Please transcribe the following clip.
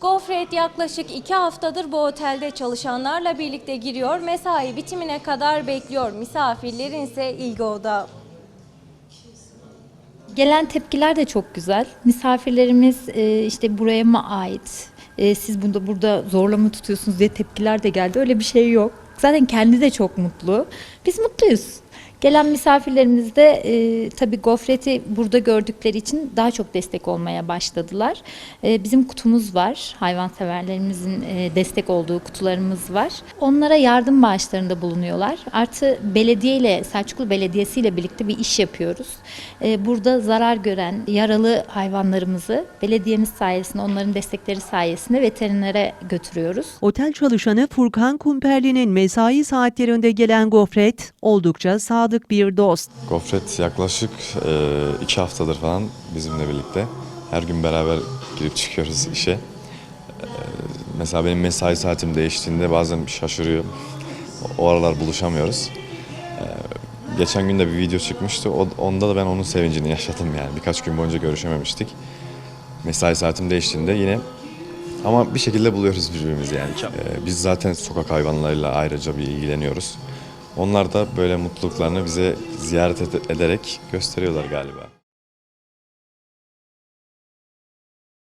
Gofret yaklaşık iki haftadır bu otelde çalışanlarla birlikte giriyor. Mesai bitimine kadar bekliyor. Misafirlerin ise ilgi odağı. Gelen tepkiler de çok güzel. Misafirlerimiz e, işte buraya mı ait? E, siz burada burada zorla mı tutuyorsunuz diye tepkiler de geldi. Öyle bir şey yok. Zaten kendi de çok mutlu. Biz mutluyuz. Gelen misafirlerimiz de e, tabii gofreti burada gördükleri için daha çok destek olmaya başladılar. E, bizim kutumuz var. Hayvanseverlerimizin e, destek olduğu kutularımız var. Onlara yardım bağışlarında bulunuyorlar. Artı belediye ile Selçuklu Belediyesi ile birlikte bir iş yapıyoruz. E, burada zarar gören yaralı hayvanlarımızı belediyemiz sayesinde onların destekleri sayesinde veterinere götürüyoruz. Otel çalışanı Furkan Kumperli'nin mesai saatlerinde gelen gofret oldukça sadık bir dost. Gofret yaklaşık e, iki haftadır falan bizimle birlikte. Her gün beraber girip çıkıyoruz işe. E, mesela benim mesai saatim değiştiğinde bazen şaşırıyor. O, aralar buluşamıyoruz. E, geçen gün de bir video çıkmıştı. O, onda da ben onun sevincini yaşadım yani. Birkaç gün boyunca görüşememiştik. Mesai saatim değiştiğinde yine ama bir şekilde buluyoruz birbirimizi yani. E, biz zaten sokak hayvanlarıyla ayrıca bir ilgileniyoruz. Onlar da böyle mutluluklarını bize ziyaret ed- ederek gösteriyorlar galiba.